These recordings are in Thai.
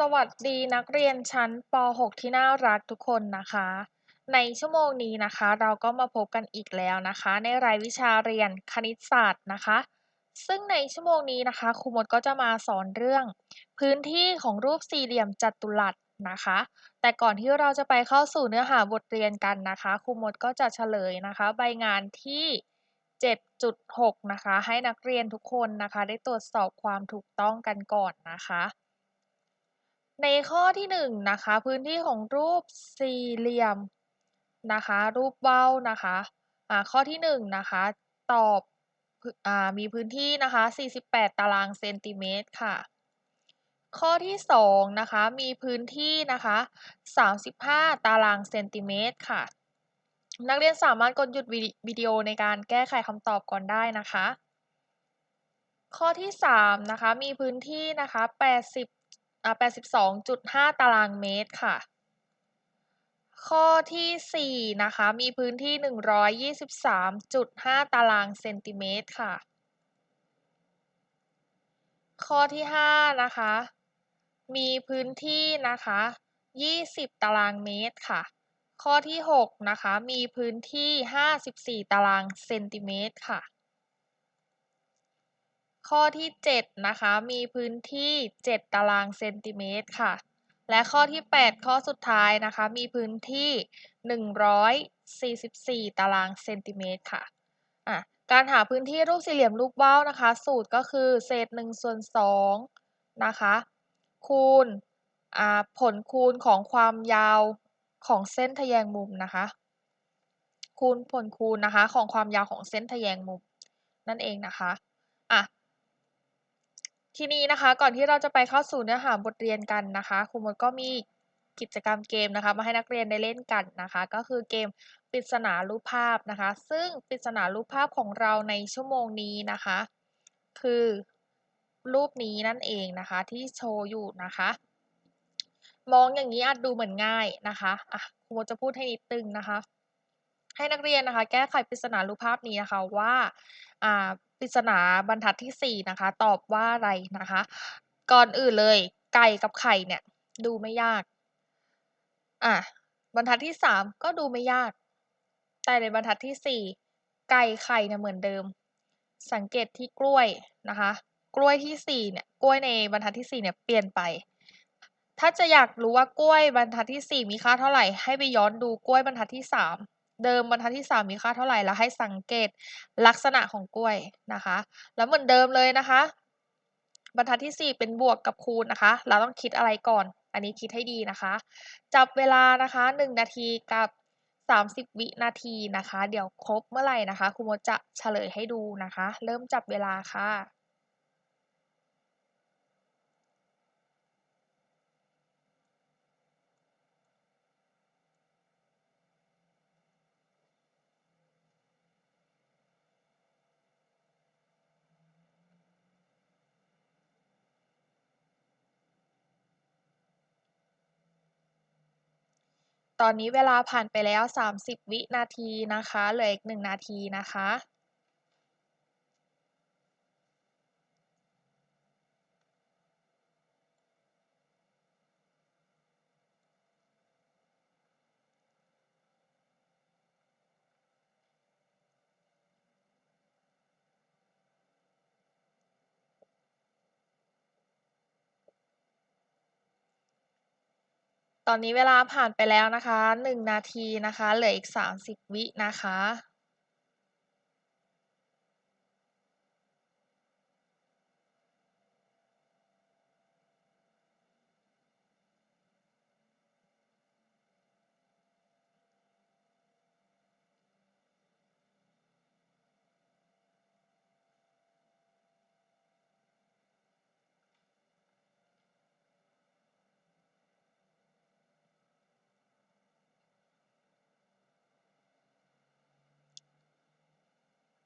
สวัสดีนักเรียนชั้นป .6 ที่น่ารักทุกคนนะคะ ในชั่วโมงนี้นะคะ เราก็มาพบกันอีกแล้วนะคะ ในรายวิชาเรียนคณิตศาสตร์นะคะ ซึ่งในชั่วโมงนี้นะคะครูมดก็จะมาสอนเรื่อง พื้นที่ของรูปสี่เหลี่ยมจัตุรัสนะคะ แต่ก่อนที่เราจะไปเข้าสู่เนื้อหาบทเรียนกันนะคะครูมดก็จะเฉลยนะคะ ใบงานที่ 7.6 นะคะ ให้นักเรียนทุกคนนะคะ ได้ตรวจสอบความถูกต้องกันก่อนนะคะ ในข้อที่1นนะคะ พื้นที่ของรูปสี่เหลี่ยมนะคะ รูปเว้านะคะะข้อที่1นนะคะตอบอมีพื้นที่นะคะ 48 ตารางเซนติเมตรค่ะ ข้อที่2นะคะมีพื้นที่นะคะ 35 ตารางเซนติเมตรค่ะ นักเรียนสามารถกดหยุดวิดีโอในการแก้ไขคำตอบก่อนได้นะคะ ข้อที่3นะคะมีพื้นที่นะคะ 80 82.5 ตารางเมตรค่ะ ข้อที่ 4 นะคะ มีพื้นที่ 123.5 ตารางเซนติเมตรค่ะ ข้อที่ 5 นะคะ มีพื้นที่นะคะ 20 ตารางเมตรค่ะ ข้อที่ 6 นะคะ มีพื้นที่ 54 ตารางเซนติเมตรค่ะ ข้อที่ 7 นะคะ มีพื้นที่ 7 ตารางเซนติเมตรค่ะ และข้อที่ 8 ข้อสุดท้ายนะคะ มีพื้นที่ 144 ตารางเซนติเมตรค่ะะการหาพื้นที่รูปสี่เหลี่ยมรูปว่านะคะ สูตรก็คือเศษ1ส่วน2นะคะ คูณผลคูณของความยาวของเส้นทแยงมุมนะคะ คูณผลคูณนะคะของความยาวของเส้นทแยงมุมนั่นเองนะคะอะ ทีนี้นะคะก่อนที่เราจะไปเข้าสู่เนื้อหาบทเรียนกันนะคะครูมดก็มีกิจกรรมเกมนะคะ มาให้นักเรียนได้เล่นกันนะคะ ก็คือเกมปริศนารูปภาพนะคะ ซึ่งปริศนารูปภาพของเราในชั่วโมงนี้นะคะ คือรูปนี้นั่นเองนะคะ ที่โชว์อยู่นะคะ มองอย่างนี้อาจดูเหมือนง่ายนะคะอะครูมดจะพูดให้นิดนึงนะคะ ให้นักเรียนนะคะ แก้ไขปริศนารูปภาพนี้นะคะว่าปริศนาบรรทัดที่ 4 นะคะ ตอบว่าอะไรนะคะ ก่อนอื่นเลย ไก่กับไข่เนี่ย ดูไม่ยากอะบรรทัดที่ 3 ก็ดูไม่ยาก แต่ในบรรทัดที่ 4 ไก่ไข่เนี่ยเหมือนเดิม สังเกตที่กล้วยนะคะ กล้วยที่4เนี่ยกล้วยในบรรทัดที่4เนี่ยเปลี่ยนไปถ้าจะอยากรู้ว่ากล้วยบรรทัดที่ 4 มีค่าเท่าไหร่ให้ไปย้อนดูกล้วยบรรทัดที่3 เดิมบรรทัดที่ 3 มีค่าเท่าไหร่แล้วให้สังเกตลักษณะของกล้วยนะคะ แล้วเหมือนเดิมเลยนะคะ บรรทัดที่ 4 เป็นบวกกับคูณนะคะ เราต้องคิดอะไรก่อน อันนี้คิดให้ดีนะคะ จับเวลานะคะ 1 นาทีกับ 30 วินาทีนะคะ เดี๋ยวครบเมื่อไหร่นะคะครูมดจะเฉลยให้ดูนะคะ เริ่มจับเวลาค่ะ ตอนนี้เวลาผ่านไปแล้ว 30 วินาทีนะคะ เหลืออีก 1 นาทีนะคะ ตอนนี้เวลาผ่านไปแล้วนะคะ 1 นาทีนะคะ เหลืออีก 30 วินะคะ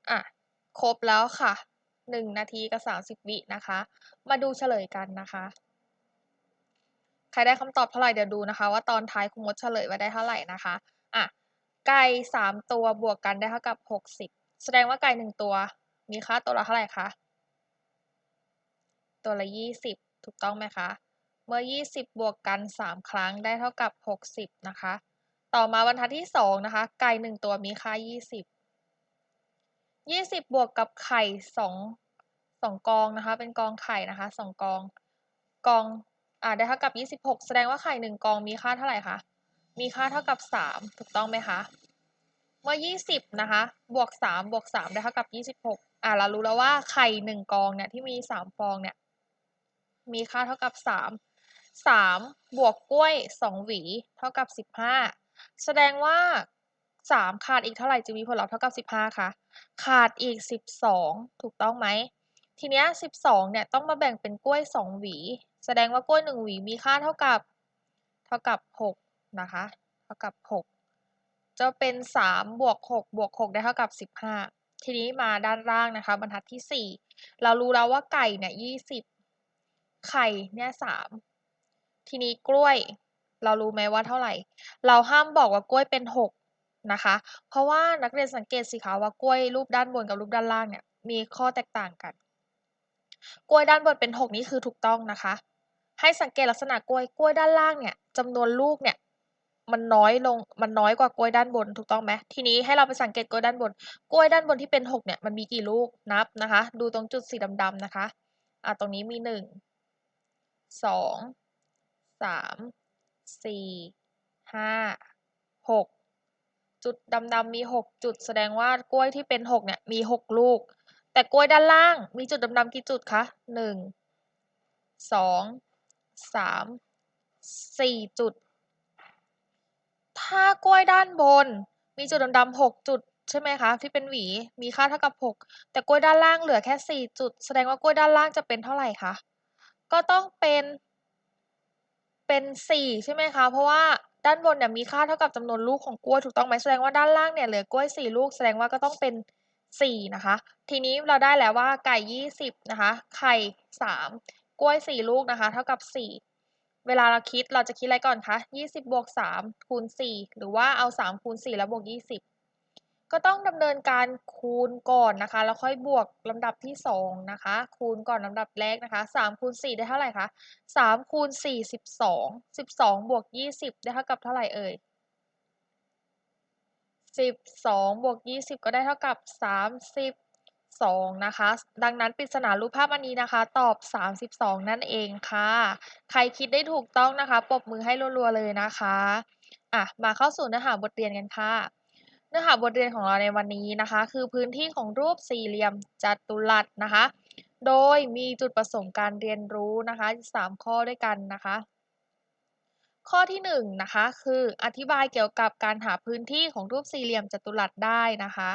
อะครบแล้วค่ะ 1 นาทีกับ 30 วินะคะ มาดูเฉลยกันนะคะ ใครได้คำตอบเท่าไหร่เดี๋ยวดูนะคะ ว่าตอนท้ายคุณมดเฉลยไว่าได้เท่าไหร่นะคะอะไก่สามตัวบวกกันได้เท่ากับ 60 แสดงว่าไก่หนึ่งตัว มีค่าตัวละเท่าไหร่คะตัวละ 20 ถูกต้องไหมคะ เมื่อ 20 บวกกัน 3 ครั้งได้เท่ากับ 60 นะคะ ต่อมาบรรทัดที่ 2 นะคะ ไก่ 1 ตัวมีค่า 20 20บบวกกับไข่2 2กองนะคะ เป็นกองไข่นะคะ2กอง กองอ่าได้เท่ากับ26แสดงว่าไข่1กองมีค่าเท่าไหร่คะมีค่าเท่ากับ3ถูกต้องไหมคะเมื่อ20นะคะบวก3บวก3ได้เท่ากับ26อ่าเรารู้แล้วว่าไข่1กองเนี่ยที่มี3ฟองเนี่ยมีค่าเท่ากับ3 3บวกกล้วย2หวีเท่ากับ15แสดงว่า3ขาดอีกเท่าไหร่จะมีผลลัพธ์เท่ากับ15คะ ขาดอีก 12 ถูกต้องไหม ทีเนี้ย12 เนี่ยต้องมาแบ่งเป็นกล้วย 2 หวี แสดงว่ากล้วย 1 หวีมีค่าเท่ากับ เท่ากับ 6 นะคะ เท่ากับ 6 จะเป็น 3 บวก 6 บวก 6 ได้เท่ากับ 15 ทีนี้มาด้านล่างนะคะ บรรทัดที่ 4 เรารู้แล้วว่าไก่เนี่ย20 ไข่เนี่ย3ทีนี้กล้วย เรารู้ไหมว่าเท่าไหร่ เราห้ามบอกว่ากล้วยเป็น 6 นะคะ เพราะว่านักเรียนสังเกตสิคะว่ากล้วยรูปด้านบนกับรูปด้านล่างเนี่ยมีข้อแตกต่างกัน กล้วยด้านบนเป็น 6 นี่คือถูกต้องนะคะ ให้สังเกตลักษณะกล้วยกล้วยด้านล่างเนี่ยจำนวนลูกเนี่ยมันน้อยลงมันน้อยกว่ากล้วยด้านบนถูกต้องไหมทีนี้ให้เราไปสังเกตกล้วยด้านบน กล้วยด้านบนที่เป็น 6 เนี่ยมันมีกี่ลูกนับนะคะ ดูตรงจุดสีดำๆนะคะอะตรงนี้มี 1 2 3 4 5 6 จุดดำๆมี6จุดแสดงว่ากล้วยที่เป็น6เนี่ยมี6ลูก แต่กล้วยด้านล่างมีจุดดำๆกี่จุดคะ1 2 3 4จุด ถ้ากล้วยด้านบน มีจุดดำๆ6จุดใช่ไหมคะที่เป็นหวีมีค่าเท่ากับ 6 แต่กล้วยด้านล่างเหลือแค่ 4 จุด แสดงว่ากล้วยด้านล่างจะเป็นเท่าไหร่คะก็ต้องเป็น เป็นสี่ใช่ไหมคะ เพราะว่าด้านบนเนี่ยมีค่าเท่ากับจำนวนลูกของกล้วยถูกต้องไหมแสดงว่าด้านล่างเนี่ยเหลือกล้วยสี่ลูกแสดงว่าก็ต้องเป็นสี่นะคะ ทีนี้เราได้แล้วว่าไก่ยี่สิบนะคะ ไข่สามกล้วยสี่ลูกนะคะ เท่ากับสี่เวลาเราคิดเราจะคิดอะไรก่อนคะยี่สิบบวกสามคูณสี่หรือว่าเอาสามคูณสี่แล้วบวกยี่สิบ ก็ต้องดำเนินการคูณก่อนนะคะ แล้วค่อยบวกลำดับที่สองนะคะ คูณก่อนลำดับแรกนะคะสามคูณสี่ได้เท่าไหร่คะสามคูณสี่สิบสองสิบสองบวกยี่สิบได้เท่ากับเท่าไหร่เอ่ยสิบสองบวกยี่สิบก็ได้เท่ากับสามสิบสองนะคะ ดังนั้นปริศนารูปภาพอันนี้นะคะ ตอบสามสิบสองนั่นเองค่ะ ใครคิดได้ถูกต้องนะคะปรบมือให้รัวๆเลยนะคะ อะ มาเข้าสู่เนื้อหาบทเรียนกันค่ะ เนื้อหาบทเรียนของเราในวันนี้นะคะ คือพื้นที่ของรูปสี่เหลี่ยมจัตุรัสนะคะ โดยมีจุดประสงค์การเรียนรู้นะคะ 3 ข้อด้วยกันนะคะ ข้อที่1นนะคะคืออธิบายเกี่ยวกับการหาพื้นที่ของรูปสี่เหลี่ยมจัตุรัสได้นะคะ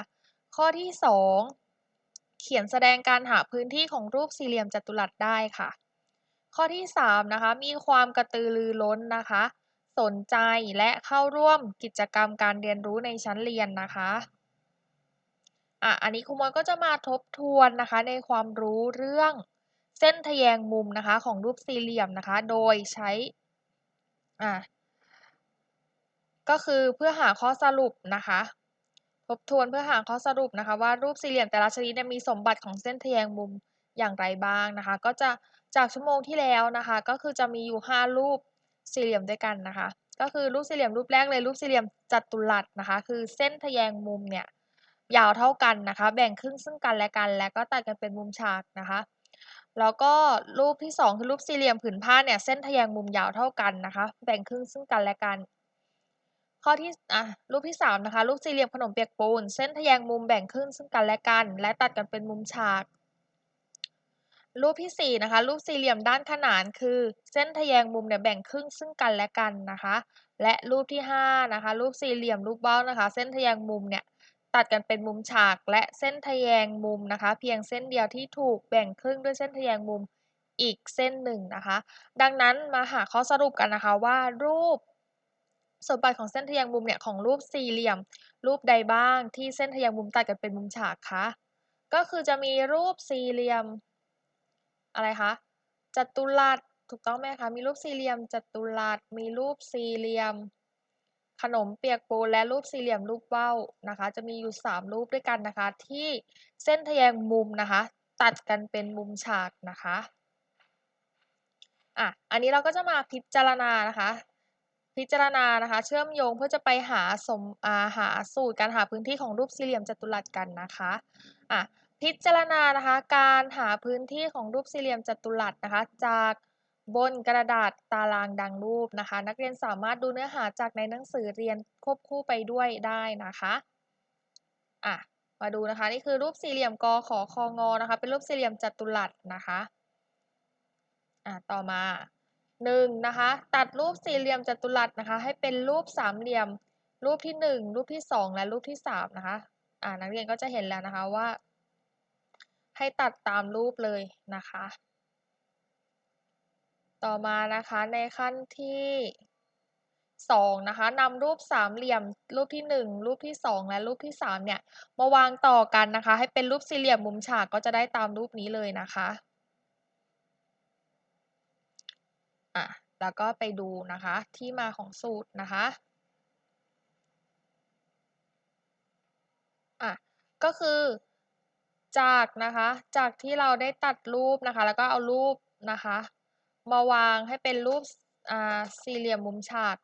ข้อที่ 2 เขียนแสดงการหาพื้นที่ของรูปสี่เหลี่ยมจัตุรัสได้ค่ะ ข้อที่3นะคะมีความกระตือรือร้นนะคะ สนใจและเข้าร่วมกิจกรรมการเรียนรู้ในชั้นเรียนนะคะอะอันนี้ครูมอนก็จะมาทบทวนนะคะในความรู้เรื่องเส้นทะแยงมุมนะคะของรูปสี่เหลี่ยมนะคะ โดยใช้อะก็คือเพื่อหาข้อสรุปนะคะทบทวนเพื่อหาข้อสรุปนะคะว่ารูปสี่เหลี่ยมแต่ละชนิดมีสมบัติของเส้นทะแยงมุมอย่างไรบ้างนะคะ ก็จะจากชั่วโมงที่แล้วนะคะ ก็คือจะมีอยู่ 5 รูป สี่เหลี่ยมด้วยกันนะคะ ก็คือรูปสี่เหลี่ยมรูปแรกเลยรูปสี่เหลี่ยมจัตุรัสนะคะ คือเส้นทะแยงมุมเนี่ยยาวเท่ากันนะคะ แบ่งครึ่งซึ่งกันและกันแล้วก็ตัดกันเป็นมุมฉากนะคะแล้วก็รูปที่ 2 คือรูปสี่เหลี่ยมผืนผ้าเนี่ยเส้นทะแยงมุมยาวเท่ากันนะคะ แบ่งครึ่งซึ่งกันและกัน ข้อที่อะรูปที่3นะคะรูปสี่เหลี่ยมขนมเปียกปูน เส้นทะแยงมุมแบ่งครึ่งซึ่งกันและกัน และตัดกันเป็นมุมฉาก รูปที่ 4 นะคะ รูปสี่เหลี่ยมด้านขนานคือ เส้นทแยงมุมเนี่ยแบ่งครึ่งซึ่งกันและกันนะคะ และรูปที่5นะคะ รูปสี่เหลี่ยมรูปเบ้านะคะ เส้นทแยงมุมเนี่ยตัดกันเป็นมุมฉากและเส้นทแยงมุมนะคะ เพียงเส้นเดียวที่ถูกแบ่งครึ่งด้วยเส้นทแยงมุมอีกเส้นหนึ่งนะคะ ดังนั้นมาหาข้อสรุปกันนะคะว่ารูปสมบัติของเส้นทแยงมุมเนี่ยของรูปสี่เหลี่ยม รูปใดบ้างที่เส้นทแยงมุมตัดกันเป็นมุมฉากคะก็คือจะมีรูปสี่เหลี่ยม อะไรคะจัตุรัสถูกต้องไหมคะมีรูปสี่เหลี่ยมจัตุรัสมีรูปสี่เหลี่ยม ขนมเปียกปูนและรูปสี่เหลี่ยมรูปเบ้านะคะ จะมีอยู่ 3 รูปด้วยกันนะคะ ที่เส้นทะแยงมุมนะคะ ตัดกันเป็นมุมฉากนะคะอะอันนี้เราก็จะมาพิจารณานะคะพิจารณานะคะ เชื่อมโยงเพื่อจะไปหาสมอาหาสูตรการหาพื้นที่ของรูปสี่เหลี่ยมจัตุรัสกันนะคะอะ พิจารณานะคะการหาพื้นที่ของรูปสี่เหลี่ยมจัตุรัสนะคะ จากบนกระดาษตารางดังรูปนะคะ นักเรียนสามารถดูเนื้อหาจากในหนังสือเรียนควบคู่ไปด้วยได้นะคะอะมาดูนะคะนี่คือรูปสี่เหลี่ยมกขอคองอนะคะ เป็นรูปสี่เหลี่ยมจัตุรัสนะคะอะต่อมาหนึ่งนะคะตัดรูปสี่เหลี่ยมจัตุรัสนะคะ ให้เป็นรูปสามเหลี่ยม รูปที่หนึ่งรูปที่สองและรูปที่สามนะคะอ่านักเรียนก็จะเห็นแล้วนะคะว่า ให้ตัดตามรูปเลยนะคะ ต่อมานะคะในขั้นที่สองนะคะนำรูปสามเหลี่ยมรูปที่หนึ่งรูปที่สองและรูปที่สามเนี่ยมาวางต่อกันนะคะ ให้เป็นรูปสี่เหลี่ยมมุมฉากก็จะได้ตามรูปนี้เลยนะคะอะแล้วก็ไปดูนะคะที่มาของสูตรนะคะอะก็คือ จากนะคะ จากที่เราได้ตัดรูปนะคะ แล้วก็เอารูปนะคะ มาวางให้เป็นรูปอ่าสี่เหลี่ยมมุมฉาก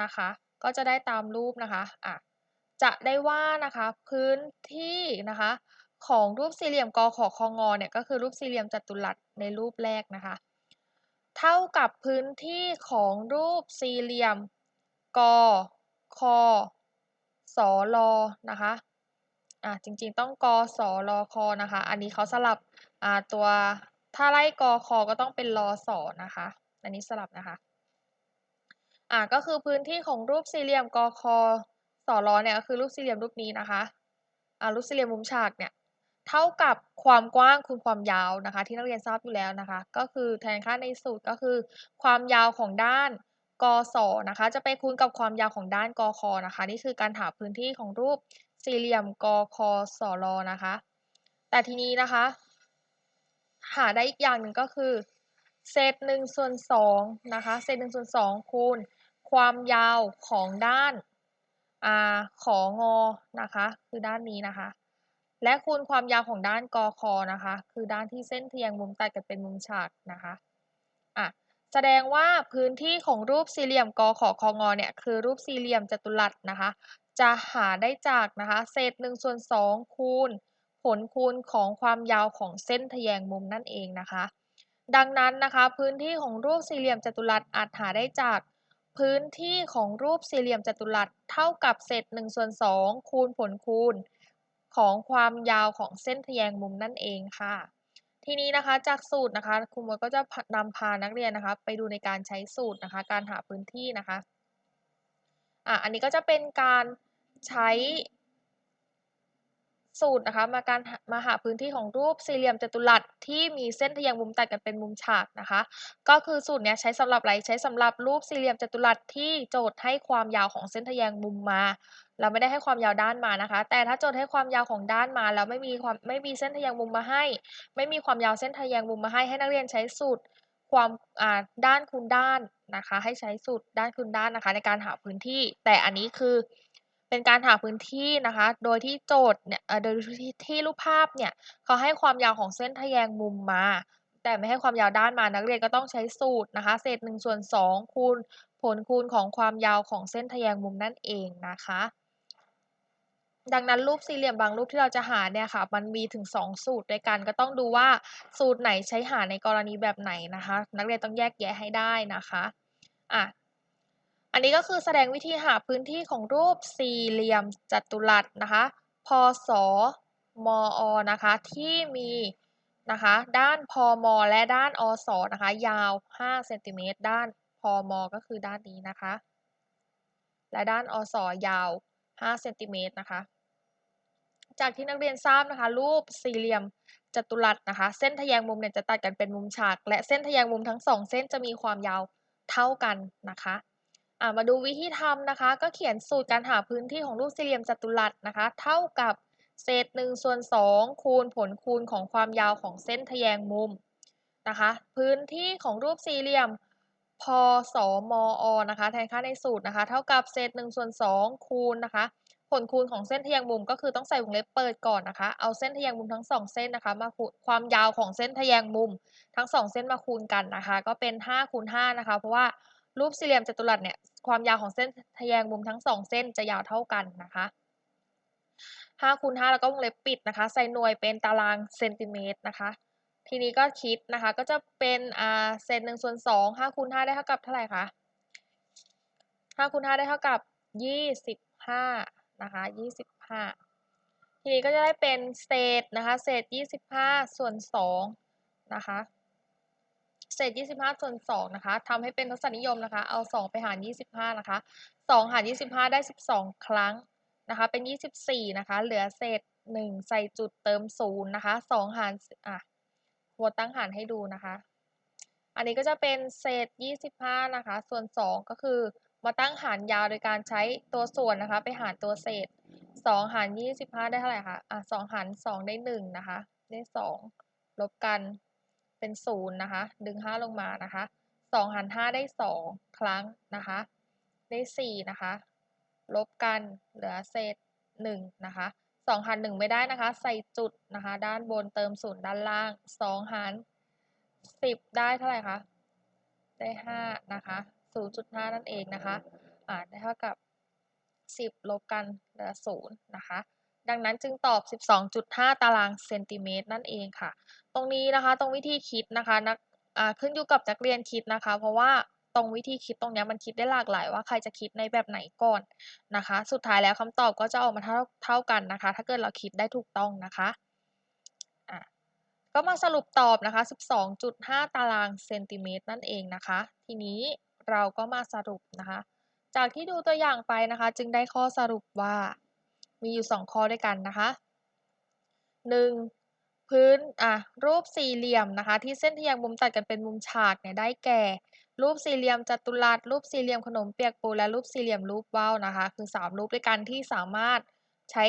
นะคะ ก็จะได้ตามรูปนะคะอะจะได้ว่านะคะพื้นที่นะคะ ของรูปสี่เหลี่ยมกอขอคองอเนี่ยก็คือรูปสี่เหลี่ยมจัตุรัสในรูปแรกนะคะ เท่ากับพื้นที่ของรูปสี่เหลี่ยมกอคสอลนะคะ อะจริงๆ ต้องกสลคนะคะ อันนี้เขาสลับอ่าตัวถ้าไล่กคก็ต้องเป็นลสอนะคะ อันนี้สลับนะคะอ่าก็คือพื้นที่ของรูปสี่เหลี่ยมกคสลเนี่ยก็คือรูปสี่เหลี่ยมรูปนี้นะคะอ่ารูปสี่เหลี่ยมมุมฉากเนี่ยเท่ากับความกว้างคูณความยาวนะคะ ที่นักเรียนทราบอยู่แล้วนะคะ ก็คือแทนค่าในสูตรก็คือ ความยาวของด้านกศนะคะ จะไปคูณกับความยาวของด้านกคนะคะ นี่คือการหาพื้นที่ของรูป สี่เหลี่ยมกคสลนะคะ แต่ทีนี้นะคะ หาได้อีกอย่างหนึ่งก็คือ เศษหนึ่งส่วนสองนะคะ เศษหนึ่งส่วนสองคูณ ความยาวของด้านอ่าของอนะคะ คือด้านนี้นะคะ และคูณความยาวของด้านกคนะคะ คือด้านที่เส้นเทียงมุมตัดกันเป็นมุมฉากนะคะอะแสดงว่าพื้นที่ของรูปสี่เหลี่ยมกขอคองอเนี่ยคือรูปสี่เหลี่ยมจัตุรัสนะคะ จะหาได้จากนะคะ เศษหนึ่งส่วนสองคูณ ผลคูณของความยาวของเส้นทแยงมุมนั่นเองนะคะ ดังนั้นนะคะพื้นที่ของรูปสี่เหลี่ยมจัตุรัสอาจหาได้จาก พื้นที่ของรูปสี่เหลี่ยมจัตุรัสเท่ากับเศษ1ส่วน2คูณผลคูณ ของความยาวของเส้นทแยงมุมนั่นเองค่ะ ทีนี้นะคะจากสูตรนะคะครูมดก็จะนำพานักเรียนนะคะ ไปดูในการใช้สูตรนะคะ การหาพื้นที่นะคะ อะอันนี้ก็จะเป็นการใช้สูตรนะคะมาการมาหาพื้นที่ของรูปสี่เหลี่ยมจัตุรัสที่มีเส้นทแยงมุมตัดกันเป็นมุมฉากนะคะ ก็คือสูตรนี้ใช้สำหรับอะไรใช้สำหรับรูปสี่เหลี่ยมจัตุรัสที่โจทย์ให้ความยาวของเส้นทแยงมุมมา เราไม่ได้ให้ความยาวด้านมานะคะ แต่ถ้าโจทย์ให้ความยาวของด้านมาแล้วไม่มีความไม่มีเส้นทแยงมุมมาให้ ไม่มีความยาวเส้นทแยงมุมมาให้ให้นักเรียนใช้สูตรความด้านคูณด้าน นะคะ ให้ใช้สูตรด้านคูณด้านนะคะ ในการหาพื้นที่ แต่อันนี้คือเป็นการหาพื้นที่นะคะ โดยที่โจทย์เนี่ยโดยที่รูปภาพเนี่ยเขาให้ความยาวของเส้นทแยงมุมมา แต่ไม่ให้ความยาวด้านมานักเรียนก็ต้องใช้สูตรนะคะ เศษหนึ่งส่วนสองคูณผลคูณของความยาวของเส้นทแยงมุมนั่นเองนะคะดังนั้นรูปสี่เหลี่ยมบางรูปที่เราจะหาเนี่ยค่ะ มันมีถึง 2 สูตรด้วยกัน ก็ต้องดูว่าสูตรไหนใช้หาในกรณีแบบไหนนะคะ นักเรียนต้องแยกแยะให้ได้นะคะ อะอันนี้ก็คือแสดงวิธีหาพื้นที่ของรูปสี่เหลี่ยมจัตุรัสนะคะพศมอนะคะ ที่มีนะคะด้านพมและด้านอสนะคะ ยาว 5 เซนติเมตรด้านพมก็คือด้านนี้นะคะ และด้านอสยาว 5 เซนติเมตรนะคะ จากที่นักเรียนทราบนะคะ รูปสี่เหลี่ยมจัตุรัสนะคะ เส้นทแยงมุมเนี่ยจะตัดกันเป็นมุมฉาก และเส้นทแยงมุมทั้งสองเส้นจะมีความยาว เท่ากันนะคะมาดูวิธีทำนะคะ ก็เขียนสูตรการหาพื้นที่ของรูปสี่เหลี่ยมจัตุรัสนะคะ เท่ากับเศษหนึ่งส่วนสองคูณผลคูณของความยาวของเส้นทแยงมุมนะคะ พื้นที่ของรูปสี่เหลี่ยมพอสอมออนะคะ แทนค่าในสูตรนะคะ เท่ากับเศษหนึ่งส่วนสองคูณนะคะ ผลคูณของเส้นทะแยงมุมก็คือต้องใส่วงเล็บเปิดก่อนนะคะ เอาเส้นทะแยงมุมทั้งสองเส้นนะคะ มาคูณความยาวของเส้นทะแยงมุมทั้งสองเส้นมาคูณกันนะคะ ก็เป็น5คูณ5นะคะ เพราะว่ารูปสี่เหลี่ยมจัตุรัสเนี่ยความยาวของเส้นทะแยงมุมทั้งสองเส้นจะยาวเท่ากันนะคะ5คูณ5แล้วก็วงเล็บปิดนะคะ ใส่หน่วยเป็นตารางเซนติเมตรนะคะ ทีนี้ก็คิดนะคะ ก็จะเป็นอ่าเศษหนึ่งส่วนสองห้าคูณห้าได้เท่ากับเท่าไหร่คะห้าคูณห้าได้เท่ากับยี่สิบห้า นะคะยี่สิบห้าทีนี้ก็จะได้เป็นเศษนะคะเศษยี่สิบห้าส่วนสองนะคะเศษยี่สิบห้าส่วนสองนะคะทำให้เป็นทศนิยมนะคะ เอาสองไปหารยี่สิบห้านะคะสองหารยี่สิบห้าได้สิบสองครั้งนะคะ เป็นยี่สิบสี่นะคะ เหลือเศษหนึ่งใส่จุดเติมศูนย์นะคะสองหาร อะหัวตั้งหารให้ดูนะคะ อันนี้ก็จะเป็นเศษยี่สิบห้านะคะ ส่วนสองก็คือ มาตั้งหารยาวโดยการใช้ตัวส่วนนะคะ ไปหารตัวเศษสองหารยี่สิบห้าได้เท่าไหร่คะอะสองหารสองได้หนึ่งนะคะ ได้สองลบกันเป็นศูนย์นะคะ ดึงห้าลงมานะคะสองหารห้าได้สองครั้งนะคะ ได้สี่นะคะ ลบกันเหลือเศษหนึ่งนะคะสองหารหนึ่งไม่ได้นะคะ ใส่จุดนะคะ ด้านบนเติมศูนย์ด้านล่างสองหารสิบได้เท่าไหร่คะ ได้ห้านะคะ ศูนย์จุดห้านั่นเองนะคะอ่าได้เท่ากับสิบลบกันเหลือศูนย์นะคะ ดังนั้นจึงตอบ 12.5 ตารางเซนติเมตรนั่นเองค่ะ ตรงนี้นะคะตรงวิธีคิดนะคะนักอ่าขึ้นอยู่กับนักเรียนคิดนะคะ เพราะว่าตรงวิธีคิดตรงนี้มันคิดได้หลากหลายว่าใครจะคิดในแบบไหนก่อนนะคะ สุดท้ายแล้วคำตอบก็จะออกมาเท่าเท่ากันนะคะ ถ้าเกิดเราคิดได้ถูกต้องนะคะอะก็มาสรุปตอบนะคะ 12.5 ตารางเซนติเมตรนั่นเองนะคะ ทีนี้ เราก็มาสรุปนะคะ จากที่ดูตัวอย่างไปนะคะ จึงได้ข้อสรุปว่ามีอยู่ 2 ข้อด้วยกันนะคะ 1. พื้นอะรูปสี่เหลี่ยมนะคะ ที่เส้นทะแยงมุมตัดกันเป็นมุมฉากเนี่ยได้แก่ รูปสี่เหลี่ยมจัตุรัสรูปสี่เหลี่ยมขนมเปียกปูและรูปสี่เหลี่ยมรูปว่าวนะคะ คือ 3 รูปด้วยกันที่สามารถ ใช้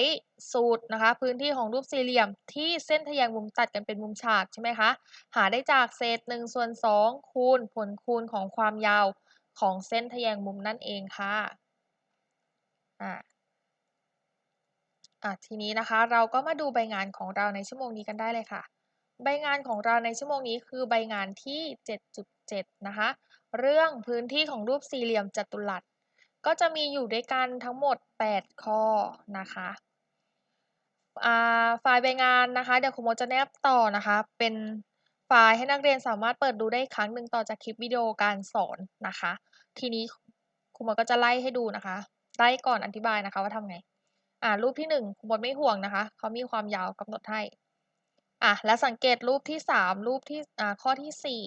สูตรนะคะ พื้นที่ของรูปสี่เหลี่ยมที่เส้นทะแยงมุมตัดกันเป็นมุมฉากใช่ไหมคะ หาได้จากเศษ1ส่วน2คูณผลคูณของความยาวของเส้นทะแยงมุมนั่นเองค่ะอ่าอะทีนี้นะคะเราก็มาดูใบงานของเราในชั่วโมงนี้กันได้เลยค่ะ ใบงานของเราในชั่วโมงนี้คือใบงานที่ 7.7 นะคะ เรื่องพื้นที่ของรูปสี่เหลี่ยมจัตุรัส ก็จะมีอยู่ด้วยกันทั้งหมด 8 ข้อนะคะไฟล์ใบงานนะคะเดี๋ยวครูโมจะแนบต่อนะคะ เป็นไฟล์ให้นักเรียนสามารถเปิดดูได้ครั้งหนึ่งต่อจากคลิปวิดีโอการสอนนะคะ ทีนี้ครูโมก็จะไล่ให้ดูนะคะไล่ก่อนอธิบายนะคะว่าทำไง อ่ารูปที่หนึ่งครูโมไม่ห่วงนะคะเขามีความยาวกำหนดให้อะและสังเกตรูปที่สามรูปที่อ่าข้อที่สี่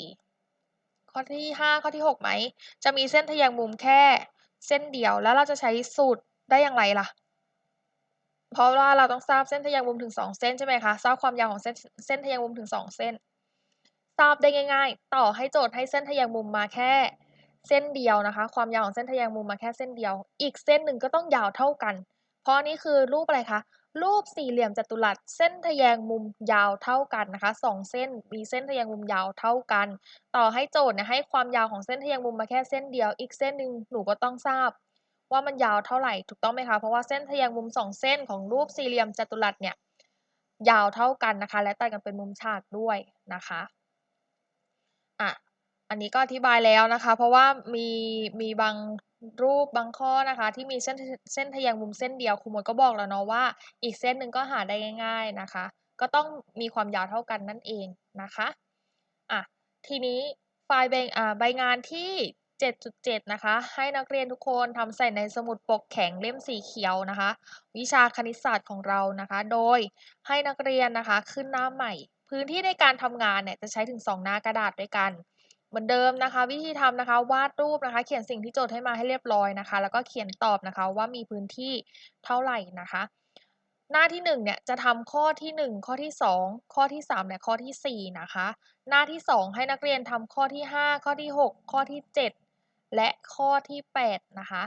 ข้อที่ห้าข้อที่หกไหมจะมีเส้นทะแยงมุมแค่ เส้นเดียวแล้วเราจะใช้สูตรได้อย่างไรล่ะ เพราะว่าเราต้องทราบเส้นทะแยงมุมถึงสองเส้นใช่ไหมคะทราบความยาวของเส้นเส้นทะแยงมุมถึงสองเส้น ทราบได้ง่าย ๆ ต่อให้โจทย์ให้เส้นทะแยงมุมมาแค่ เส้นเดียวนะคะ ความยาวของเส้นทะแยงมุมมาแค่เส้นเดียว อีกเส้นหนึ่งก็ต้องยาวเท่ากัน เพราะนี่คือรูปอะไรคะ รูปสี่เหลี่ยมจัตุรัส เส้นทแยงมุมยาวเท่ากันนะคะสองเส้นมีเส้นทแยงมุมยาวเท่ากัน ต่อให้โจทย์เนี่ยให้ความยาวของเส้นทแยงมุมมาแค่เส้นเดียว อีกเส้นหนึ่งหนูก็ต้องทราบ ว่ามันยาวเท่าไหร่ถูกต้องไหมคะเพราะว่าเส้นทแยงมุมสองเส้นของรูปสี่เหลี่ยมจัตุรัสเนี่ยยาวเท่ากันนะคะ และตัดกันเป็นมุมฉากด้วยนะคะอะอันนี้ก็อธิบายแล้วนะคะ เพราะว่ามีมีบาง รูปบางข้อนะคะที่มีเส้นเส้นทะแยงมุมเส้นเดียวครูมดก็บอกแล้วเนาะว่า อีกเส้นหนึ่งก็หาได้ง่าย ๆนะคะ ก็ต้องมีความยาวเท่ากันนั่นเองนะคะอะทีนี้ไฟล์ใบอ่าใบงานที่ 7.7 นะคะ ให้นักเรียนทุกคนทำใส่ในสมุดปกแข็งเล่มสีเขียวนะคะ วิชาคณิตศาสตร์ของเรานะคะ โดยให้นักเรียนนะคะขึ้นหน้าใหม่ พื้นที่ในการทำงานเนี่ยจะใช้ถึง 2 หน้ากระดาษด้วยกัน เหมือนเดิมนะคะ วิธีทำนะคะ วาดรูปนะคะ เขียนสิ่งที่โจทย์ให้มาให้เรียบร้อยนะคะ แล้วก็เขียนตอบนะคะว่ามีพื้นที่เท่าไหร่นะคะ หน้าที่1เนี่ยจะทำข้อที่ 1 ข้อที่ 2 ข้อที่3และข้อที่ 4 นะคะ หน้าที่ 2 ให้นักเรียนทำข้อที่ 5 ข้อที่ 6 ข้อที่ 7 และข้อที่ 8 นะคะ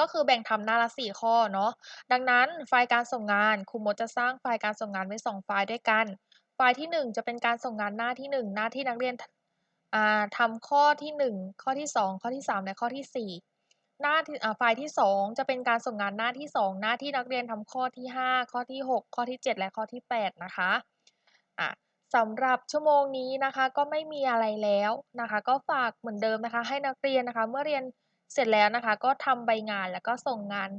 ก็คือแบ่งทำหน้าละ4ข้อเนาะ ดังนั้นไฟล์การส่งงานครูมดจะสร้างไฟล์การส่งงานไว้ 2 ไฟล์ด้วยกัน ไฟล์ที่ 1 จะเป็นการส่งงานหน้าที่ 1 หน้าที่นักเรียน ทำข้อที่ 1 ข้อที่ 2 ข้อที่ 3 และข้อที่หน้าที่อ่าไฟล์ที่ 2 จะเป็นการส่งงานหน้าที่ 2 หน้าที่นักเรียนทำข้อที่ 5 ข้อที่ 6 ข้อที่ 7 และข้อที่ 8 นะคะอะสำหรับชั่วโมงนี้นะคะก็ไม่มีอะไรแล้วนะคะ ก็ฝากเหมือนเดิมนะคะ ให้นักเรียนนะคะ เมื่อเรียนเสร็จแล้วนะคะ ก็ทำใบงานแล้วก็ส่งงาน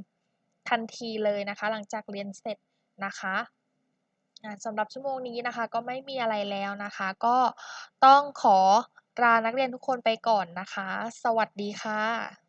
ทันทีเลยนะคะ หลังจากเรียนเสร็จนะคะสำหรับชั่วโมงนี้นะคะ ก็ไม่มีอะไรแล้วนะคะ ก็ต้องขอ ลานักเรียนทุกคนไปก่อนนะคะ สวัสดีค่ะ